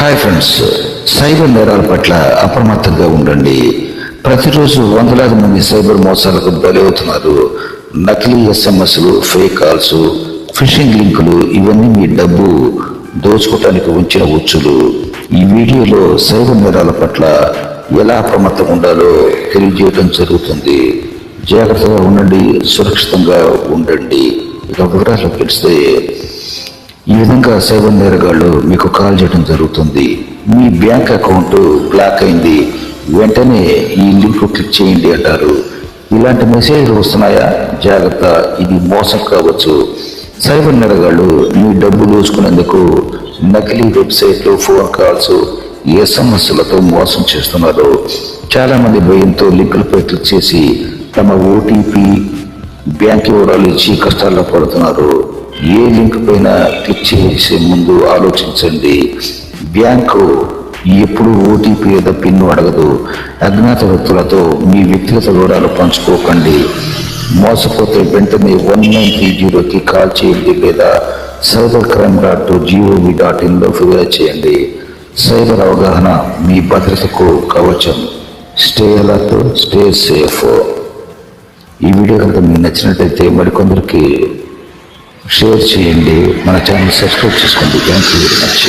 Hi friends cyber నేరాల పట్ల అప్రమత్తంగా ఉండండి. ప్రతిరోజు వందలాది మంది సైబర్ మోసాలకు బలవుతున్నారు. నకిలీ ఎస్ఎంఎస్లు ఫేక్ కాల్స్ ఫిషింగ్ లింకులు ఇవన్నీ మీ డబ్బు దోచుకోవటానికి ఉంచిన ఉచ్చులు. ఈ వీడియోలో సైబర్ నేరాల పట్ల ఎలా అప్రమత్తంగా ఉండాలో తెలియజేయడం జరుగుతుంది. జాగ్రత్తగా ఉండండి సురక్షితంగా ఉండండి. ఇక వివరాలు తెలిస్తే ఈ విధంగా సైబర్ నేరగాళ్ళు మీకు కాల్ చేయడం జరుగుతుంది. మీ బ్యాంక్ అకౌంట్ బ్లాక్ అయింది. వెంటనే ఈ లింక్ క్లిక్ చేయండి అంటారు. ఇలాంటి మెసేజ్లు వస్తున్నాయా? జాగ్రత్త ఇది మోసం కావచ్చు. సైబర్ నెరగాళ్ళు మీ డబ్బు దోచుకునేందుకు నకిలీ వెబ్సైట్లు ఫోన్ కాల్స్ ఎస్ఎంఎస్లతో మోసం చేస్తున్నారు. చాలామంది భయంతో లింకులపై క్లిక్ చేసి తమ ఓటీపీ బ్యాంక్ వివరాలు ఇచ్చి కష్టాల్లో పడుతున్నారు. ఏ లింక్ పైన క్లిక్ చేసే ముందు ఆలోచించండి. బ్యాంకు ఎప్పుడు ఓటీపీ లేదా పిన్ అడగదు. అజ్ఞాత వ్యక్తులతో మీ వ్యక్తిగత వివరాలు పంచుకోకండి. మోసపోతే వెంటనే వన్ నైన్ త్రీ జీరోకి కాల్ చేయండి లేదా cyber crime dot G O V dot ఇన్లో ఫిర్యాదు చేయండి. సైబర్ అవగాహన మీ భద్రతకు కవచం. Stay alert stay safe. ఈ వీడియో కనుక మీకు నచ్చినట్టయితే మరికొందరికి షేర్ చేయండి. మన ఛానల్ సబ్స్క్రైబ్ చేసుకోండి. Thank you very much